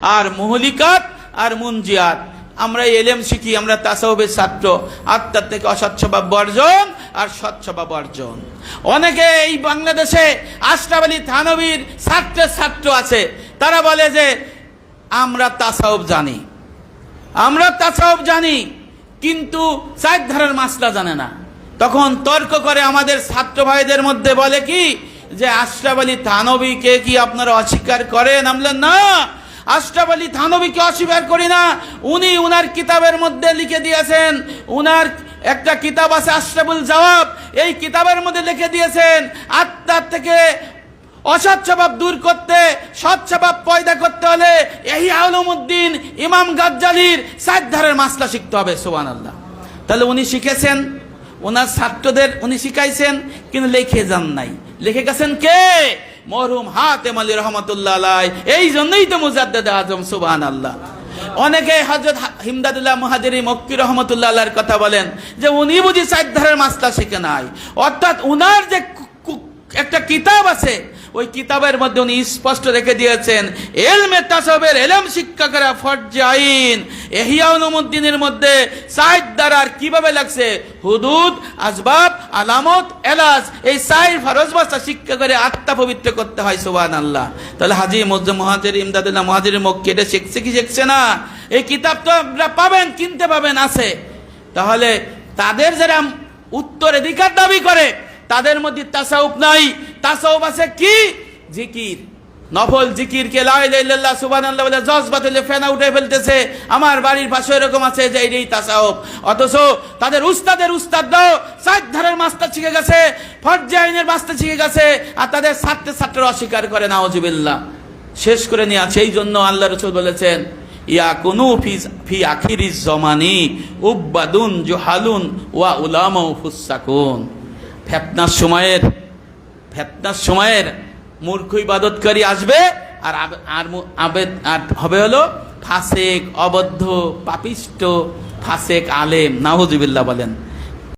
আর মহলিকাত আর মুনজিয়াত। আমরা এলেম শিখি, আমরা তাসাউবের ছাত্র। আত্মার থেকে অসৎস্বভাব বর্জন আর সৎস্বভাব বর্জন অনেকে এই বাংলাদেশে আশরাফ আলী থানবীর ছাত্রের ছাত্র আছে। তারা বলে যে, আমরা তাসাউব জানি। আমরা তাসাউব জানি, কিন্তু চার ধারার মাসলা জানে না। তখন তর্ক করে আমাদের ছাত্র ভাইদের মধ্যে বলে কি, যে আশরাফ আলী থানবীকে কি আপনারা অস্বীকার করেন? আমলেন না। আশরাফ থানবীকে অস্বীকার করি না। উনি উনার কিতাবের মধ্যে লিখে দিয়েছেন, উনার একটা কিতাব আছে আশরাফুল জবাব। এই কিতাবের মধ্যে লিখে দিয়েছেন আত্মার থেকে অসৎ স্বভাব দূর করতে, সৎ স্বভাব পয়দা করতে হলে এই আলমুদ্দিন, ইমাম গাজ্জালির সাত ধারের মাসলা শিখতে হবে সোবান আল্লাহ তাহলে উনি শিখেছেন ওনার ছাত্রদের উনি শিখাইছেন, কিন্তু লিখে যান নাই। লিখে গেছেন কে? মরহুম হাতেম আলী রহমতুল্লাহ এই জন্যই তো মুজাদ্দেদ আজম সুবান আল্লাহ অনেকে হজরত হিমদাদুল্লাহ মহাজিরি মক্কি রহমতুল্লাহ আল্লাহর কথা বলেন যে উনি বুঝি চার ধারের মাসলা শিখে নাই। অর্থাৎ উনার যে একটা কিতাব আছে, ওই কিতাবের মধ্যে উনি স্পষ্ট রেখে দিয়েছেন, এলমে তাসবের এলম শিক্ষা করা আইন। এহিয়াউলুমুদ্দিনের মধ্যে সাইদ দ্বারার কীভাবে লাগছে? হুদুদ, আসবাব, আলামত, এলাজ, এই সাইর ফরজ ভাষা শিক্ষা করে আত্মা পবিত্র করতে হয় সুবান আল্লাহ তাহলে হাজি মজ্জু মহাজির ইমদাদুল্লাহ মহাজির মক্কি এটা শিখছে কি শিখছে না? এই কিতাব তো আপনারা পাবেন, কিনতে পাবেন, আছে। তাহলে তাদের যারা উত্তরাধিকার দাবি করে, তাদের মধ্যে তাসাউফ নাই। তাসাউফ আছে কি? জিকির। নফল জিকির কে লাইল্লাহ সুবহানাল্লাহ বলে জজবা দিলে ফেনা উঠে ফেলতেছে। আমার বাড়ির পাশে এরকম আছে যে এই তাসাউফ। অথচ তাদের উস্তাদের উস্তাদ সাত ধারের মাস্টার শিখে গেছে, ফরজে আইনের মাস্টার শিখে গেছে, আর তাদের ছাত্রে ছাত্র অস্বীকার করে নাওজুবিল্লাহ শেষ করে নিয়ে আছে। এই জন্য আল্লাহ রসুল বলেছেন, ইয়া কুনু ফি ফি আখিরিজ জমানি উব্বাদুন জুহালুন ওয়া উলামা ফুসাকুন ফেতনার সময়ের ফেতনার সময়ের মূর্খ ইবাদতকারী আসবে, আর আর আবেদ, আর হবে হলো ফাসেক, অবদ্ধ, পাপিষ্ট, ফাসেক, আলেম। নাহজিবিল্লা বলেন।